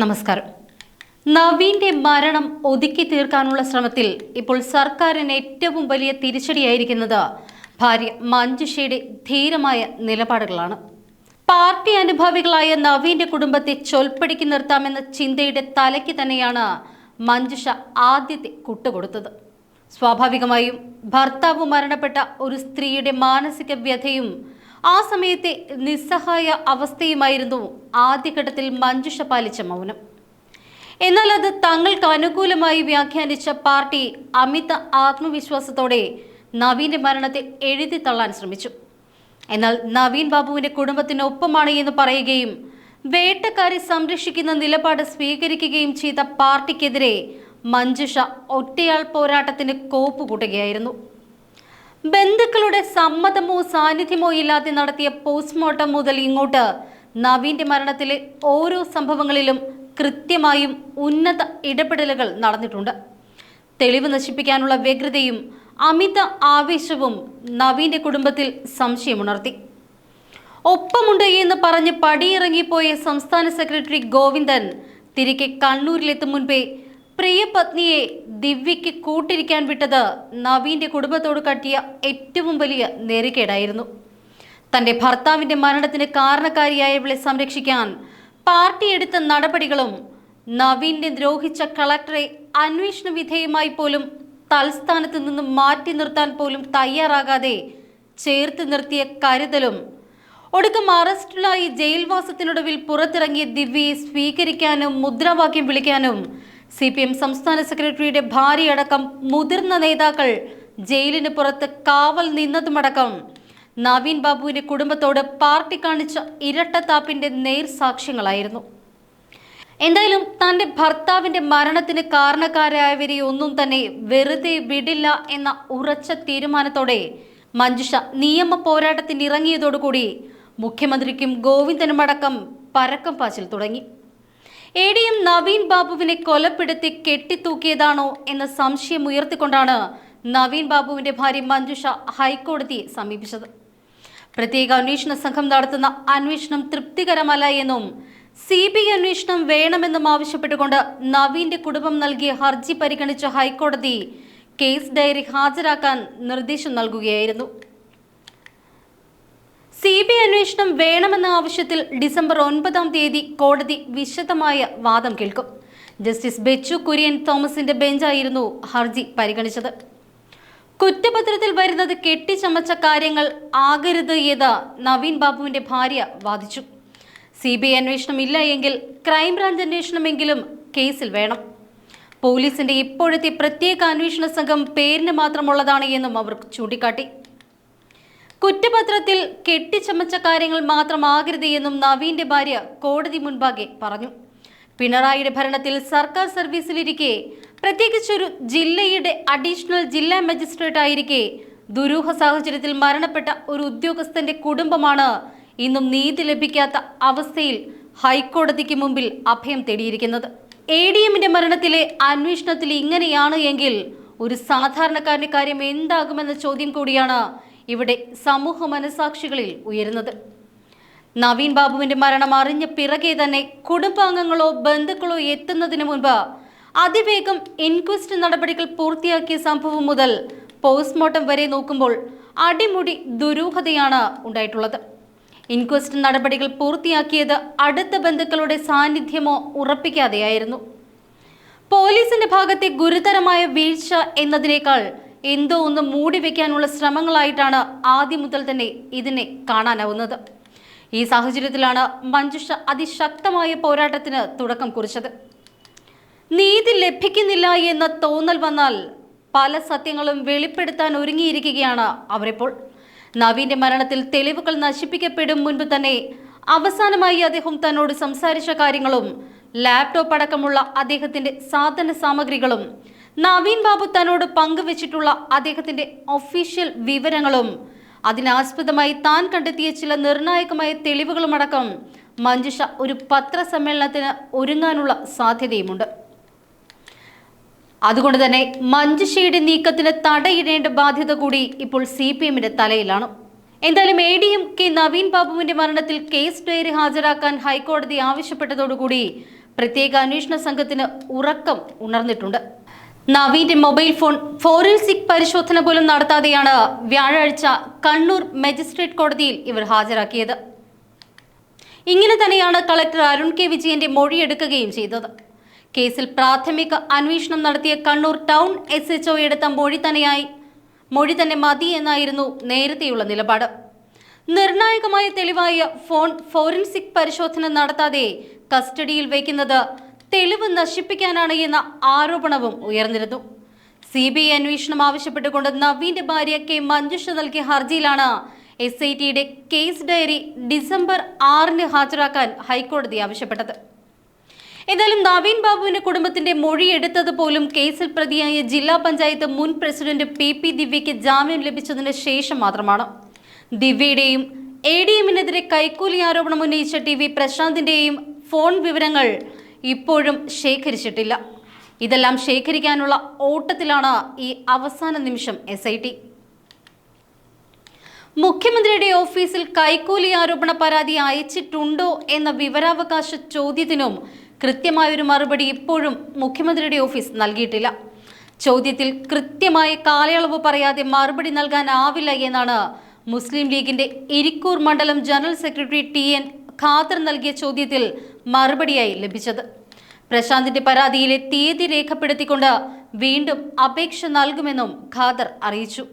നമസ്കാരം. നവീന്റെ മരണം ഒതുക്കി തീർക്കാനുള്ള ശ്രമത്തിൽ ഇപ്പോൾ സർക്കാരിന് ഏറ്റവും വലിയ തിരിച്ചടിയായിരിക്കുന്നത് ഭാര്യ മഞ്ജുഷയുടെ ധീരമായ നിലപാടുകളാണ്. പാർട്ടി അനുഭാവികളായ നവീന്റെ കുടുംബത്തെ ചൊൽപ്പടിക്ക് നിർത്താമെന്ന ചിന്തയുടെ തലയ്ക്ക് തന്നെയാണ് മഞ്ജുഷ ആദ്യത്തെ കുട്ടുകൊടുത്തത്. സ്വാഭാവികമായും ഭർത്താവ് മരണപ്പെട്ട ഒരു സ്ത്രീയുടെ മാനസിക വ്യഥയും ആ സമയത്തെ നിസ്സഹായ അവസ്ഥയുമായിരുന്നു ആദ്യഘട്ടത്തിൽ മഞ്ജുഷ പാലിച്ച മൗനം. എന്നാൽ അത് തങ്ങൾക്ക് അനുകൂലമായി വ്യാഖ്യാനിച്ച പാർട്ടി അമിത ആത്മവിശ്വാസത്തോടെ നവീന്റെ മരണത്തെ എഴുതി തള്ളാൻ ശ്രമിച്ചു. എന്നാൽ നവീൻ ബാബുവിന്റെ കുടുംബത്തിനൊപ്പമാണ് എന്ന് പറയുകയും വേട്ടക്കാരെ സംരക്ഷിക്കുന്ന നിലപാട് സ്വീകരിക്കുകയും ചെയ്ത പാർട്ടിക്കെതിരെ മഞ്ജുഷ ഒറ്റയാൾ പോരാട്ടത്തിന് കോപ്പ് കൂട്ടുകയായിരുന്നു ബന്ധുക്കളുടെ സമ്മതമോ സാന്നിധ്യമോ ഇല്ലാതെ നടത്തിയ പോസ്റ്റ്മോർട്ടം മുതൽ ഇങ്ങോട്ട് നവീന്റെ മരണത്തിലെ ഓരോ സംഭവങ്ങളിലും കൃത്യമായും ഉന്നത ഇടപെടലുകൾ നടന്നിട്ടുണ്ട്. തെളിവ് നശിപ്പിക്കാനുള്ള വ്യഗ്രതയും അമിത ആവേശവും നവീന്റെ കുടുംബത്തിൽ സംശയമുണർത്തി. ഒപ്പമുണ്ട് എന്ന് പറഞ്ഞ് പടിയിറങ്ങിപ്പോയ സംസ്ഥാന സെക്രട്ടറി ഗോവിന്ദൻ തിരികെ കണ്ണൂരിലെത്തും മുൻപേ പ്രിയ പത്നിയെ ദിവ്യയ്ക്ക് കൂട്ടിരിക്കാൻ വിട്ടത് നവീന്റെ കുടുംബത്തോട് കാട്ടിയ ഏറ്റവും വലിയ നെറികേടായിരുന്നു തന്റെ ഭർത്താവിന്റെ മരണത്തിന് കാരണക്കാരിയായവളെ സംരക്ഷിക്കാൻ പാർട്ടി എടുത്ത നടപടികളും നവീനെ ദ്രോഹിച്ച കളക്ടറെ അന്വേഷണ വിധേയമായി പോലും തൽസ്ഥാനത്ത് നിന്നും മാറ്റി നിർത്താൻ പോലും തയ്യാറാകാതെ ചേർത്ത് നിർത്തിയ കരുതലും ഒടുക്കം അറസ്റ്റിലായി ജയിൽവാസത്തിനൊടുവിൽ പുറത്തിറങ്ങിയ ദിവ്യയെ സ്വീകരിക്കാനും മുദ്രാവാക്യം വിളിക്കാനും സി പി എം സംസ്ഥാന സെക്രട്ടറിയുടെ ഭാര്യയടക്കം മുതിർന്ന നേതാക്കൾ ജയിലിന് പുറത്ത് കാവൽ നിന്നതുമടക്കം. നവീൻ ബാബുവിന്റെ കുടുംബത്തോട് പാർട്ടി കാണിച്ച ഇരട്ടത്താപ്പിന്റെ നേർസാക്ഷ്യങ്ങളായിരുന്നു. എന്തായാലും തന്റെ ഭർത്താവിന്റെ മരണത്തിന് കാരണക്കാരായവരെ ഒന്നും തന്നെ വെറുതെ വിടില്ല എന്ന ഉറച്ച തീരുമാനത്തോടെ മഞ്ജുഷ നിയമ പോരാട്ടത്തിന് ഇറങ്ങിയതോടുകൂടി മുഖ്യമന്ത്രിക്കും ഗോവിന്ദനുമടക്കം പരക്കം പാച്ചിൽ തുടങ്ങി. എ ഡി എം നവീൻ ബാബുവിനെ കൊലപ്പെടുത്തി കെട്ടിത്തൂക്കിയതാണോ എന്ന സംശയം ഉയർത്തിക്കൊണ്ടാണ് നവീൻ ബാബുവിന്റെ ഭാര്യ മഞ്ജുഷ ഹൈക്കോടതിയെ സമീപിച്ചത്. പ്രത്യേക അന്വേഷണ സംഘം നടത്തുന്ന അന്വേഷണം തൃപ്തികരമല്ല എന്നും സി ബി ഐ അന്വേഷണം വേണമെന്നും ആവശ്യപ്പെട്ടുകൊണ്ട് നവീന്റെ കുടുംബം നൽകിയ ഹർജി പരിഗണിച്ച ഹൈക്കോടതി കേസ് ഡയറി ഹാജരാക്കാൻ നിർദ്ദേശം നൽകുകയായിരുന്നു. സി ബി ഐ അന്വേഷണം വേണമെന്ന ആവശ്യത്തിൽ ഡിസംബർ ഒൻപതാം തീയതി കോടതി വിശദമായ വാദം കേൾക്കും. ജസ്റ്റിസ് ബെച്ചു കുര്യൻ തോമസിന്റെ ബെഞ്ചായിരുന്നു ഹർജി പരിഗണിച്ചത്. കുറ്റപത്രത്തിൽ വരുന്നത് കെട്ടിച്ചമച്ച കാര്യങ്ങൾ ആകരുത് എന്ന് നവീൻ ബാബുവിന്റെ ഭാര്യ വാദിച്ചു. സി ബി ഐ അന്വേഷണം ഇല്ല എങ്കിൽ ക്രൈംബ്രാഞ്ച് അന്വേഷണമെങ്കിലും കേസിൽ വേണം. പോലീസിന്റെ ഇപ്പോഴത്തെ പ്രത്യേക അന്വേഷണ സംഘം പേരിന് മാത്രമുള്ളതാണ് എന്നും അവർ ചൂണ്ടിക്കാട്ടി. കുറ്റപത്രത്തിൽ കെട്ടിച്ചമച്ച കാര്യങ്ങൾ മാത്രമാകരുതെന്നും നവീന്റെ ഭാര്യ കോടതി മുൻപാകെ പറഞ്ഞു. പിണറായിയുടെ ഭരണത്തിൽ സർക്കാർ സർവീസിലിരിക്കെ പ്രത്യേകിച്ചൊരു ജില്ലയുടെ അഡീഷണൽ ജില്ലാ മജിസ്ട്രേറ്റ് ആയിരിക്കെ ദുരൂഹ സാഹചര്യത്തിൽ മരണപ്പെട്ട ഒരു ഉദ്യോഗസ്ഥന്റെ കുടുംബമാണ് ഇന്നും നീതി ലഭിക്കാത്ത അവസ്ഥയിൽ ഹൈക്കോടതിക്ക് മുമ്പിൽ അഭയം തേടിയിരിക്കുന്നത്. എ ഡി എമ്മിന്റെ മരണത്തിലെ അന്വേഷണത്തിൽ ഇങ്ങനെയാണ് എങ്കിൽ ഒരു സാധാരണക്കാരന്റെ കാര്യം എന്താകുമെന്ന ചോദ്യം കൂടിയാണ് ഇവിടെ സമൂഹ മനസാക്ഷികളിൽ ഉയരുന്നത്. നവീൻ ബാബുവിന്റെ മരണം അറിഞ്ഞ പിറകെ തന്നെ കുടുംബാംഗങ്ങളോ ബന്ധുക്കളോ എത്തുന്നതിന് മുൻപ് അതിവേഗം ഇൻക്വസ്റ്റ് നടപടികൾ പൂർത്തിയാക്കിയ സംഭവം മുതൽ പോസ്റ്റ്മോർട്ടം വരെ നോക്കുമ്പോൾ അടിമുടി ദുരൂഹതയാണ് ഉണ്ടായിട്ടുള്ളത്. ഇൻക്വസ്റ്റ് നടപടികൾ പൂർത്തിയാക്കിയത് അടുത്ത ബന്ധുക്കളുടെ സാന്നിധ്യമോ ഉറപ്പിക്കാതെയായിരുന്നു. പോലീസിന്റെ ഭാഗത്തെ ഗുരുതരമായ വീഴ്ച എന്നതിനേക്കാൾ എന്തോ ഒന്ന് മൂടി വെക്കാനുള്ള ശ്രമങ്ങളായിട്ടാണ് ആദ്യം മുതൽ തന്നെ ഇതിനെ കാണാനാവുന്നത്. ഈ സാഹചര്യത്തിലാണ് മഞ്ജുഷ അതിശക്തമായ പോരാട്ടത്തിന് തുടക്കം കുറിച്ചത്. നീതി ലഭിക്കുന്നില്ല എന്ന തോന്നൽ വന്നാൽ പല സത്യങ്ങളും വെളിപ്പെടുത്താൻ ഒരുങ്ങിയിരിക്കുകയാണ് അവരിപ്പോൾ. നവീന്റെ മരണത്തിൽ തെളിവുകൾ നശിപ്പിക്കപ്പെടും മുൻപ് തന്നെ അവസാനമായി അദ്ദേഹം തന്നോട് സംസാരിച്ച കാര്യങ്ങളും ലാപ്ടോപ്പ് അടക്കമുള്ള അദ്ദേഹത്തിന്റെ സാധന സാമഗ്രികളും നവീൻ ബാബു തന്നോട് പങ്കുവച്ചിട്ടുള്ള അദ്ദേഹത്തിന്റെ ഒഫീഷ്യൽ വിവരങ്ങളും. അതിനാസ്പദമായി താൻ കണ്ടെത്തിയ ചില നിർണായകമായ തെളിവുകളുമടക്കം മഞ്ജുഷ ഒരു പത്രസമ്മേളനത്തിന് ഒരുങ്ങാനുള്ള സാധ്യതയുമുണ്ട്. അതുകൊണ്ട് തന്നെ മഞ്ജുഷയുടെ നീക്കത്തിന് തടയിടേണ്ട ബാധ്യത കൂടി ഇപ്പോൾ സി പി എമ്മിന്റെ തലയിലാണ്. എന്തായാലും A D M K Naveen ബാബുവിന്റെ മരണത്തിൽ കേസ് ഡയറി ഹാജരാക്കാൻ ഹൈക്കോടതി ആവശ്യപ്പെട്ടതോടുകൂടി പ്രത്യേക അന്വേഷണ സംഘത്തിന് ഉറക്കം ഉണർന്നിട്ടുണ്ട്. നവീന്റെ മൊബൈൽ ഫോൺ ഫോറൻസിക് പരിശോധന പോലും നടത്താതെയാണ് വ്യാഴാഴ്ച കണ്ണൂർ മജിസ്ട്രേറ്റ് കോടതിയിൽ ഇവർ ഹാജരാക്കിയത്. ഇങ്ങനെ തന്നെയാണ് കളക്ടർ അരുൺ കെ വിജയന്റെ മൊഴിയെടുക്കുകയും ചെയ്തത്. കേസിൽ പ്രാഥമിക അന്വേഷണം നടത്തിയ കണ്ണൂർ ടൗൺ എസ് എച്ച് എടുത്ത മൊഴി തന്നെയായി. മൊഴി തന്നെ മതി എന്നായിരുന്നു നേരത്തെയുള്ള നിലപാട്. നിർണായകമായ തെളിവായ ഫോൺ ഫോറൻസിക് പരിശോധന നടത്താതെ കസ്റ്റഡിയിൽ വയ്ക്കുന്നത് തെളിവ് നശിപ്പിക്കാനാണ് എന്ന ആരോപണവും ഉയർന്നിരുന്നു. സി ബി ഐ അന്വേഷണം ആവശ്യപ്പെട്ടുകൊണ്ട് നവീന്റെ ഭാര്യ കെ മഞ്ജുഷ നൽകിയ ഹർജിയിലാണ് എസ് ഐ ടിയുടെ കേസ് ഡയറി ഡിസംബർ ആറിന് ഹാജരാക്കാൻ ഹൈക്കോടതി ആവശ്യപ്പെട്ടത്. എന്നാലും നവീൻ ബാബുവിന്റെ കുടുംബത്തിന്റെ മൊഴി എടുത്തത് പോലും കേസിൽ പ്രതിയായ ജില്ലാ പഞ്ചായത്ത് മുൻ പ്രസിഡന്റ് പി പി ദിവ്യയ്ക്ക് ജാമ്യം ലഭിച്ചതിന് ശേഷം മാത്രമാണ്. ദിവ്യയുടെയും എ ഡി എമ്മിനെതിരെ കൈക്കൂലി ആരോപണം ഉന്നയിച്ച ടി വി പ്രശാന്തിന്റെയും ഫോൺ വിവരങ്ങൾ ഇപ്പോഴും ശേഖരിച്ചിട്ടില്ല. ഇതെല്ലാം ശേഖരിക്കാനുള്ള ഓട്ടത്തിലാണ് ഈ അവസാന നിമിഷം എസ് ഐ ടി മുഖ്യമന്ത്രിയുടെ ഓഫീസിൽ കൈക്കൂലി ആരോപണ പരാതി അയച്ചിട്ടുണ്ടോ എന്ന വിവരാവകാശ ചോദ്യത്തിനും കൃത്യമായൊരു മറുപടി ഇപ്പോഴും മുഖ്യമന്ത്രിയുടെ ഓഫീസ് നൽകിയിട്ടില്ല. ചോദ്യത്തിൽ കൃത്യമായ കാലയളവ് പറയാതെ മറുപടി നൽകാനാവില്ല എന്നാണ് മുസ്ലിം ലീഗിന്റെ ഇരിക്കൂർ മണ്ഡലം general secretary T N Khader നൽകിയ ചോദ്യത്തിൽ മറുപടിയായി ലഭിച്ചത്. പ്രശാന്തിന്റെ പരാതിയിലെ തീയതി രേഖപ്പെടുത്തിക്കൊണ്ട് വീണ്ടും അപേക്ഷ നൽകുമെന്നും ഖാദർ അറിയിച്ചു.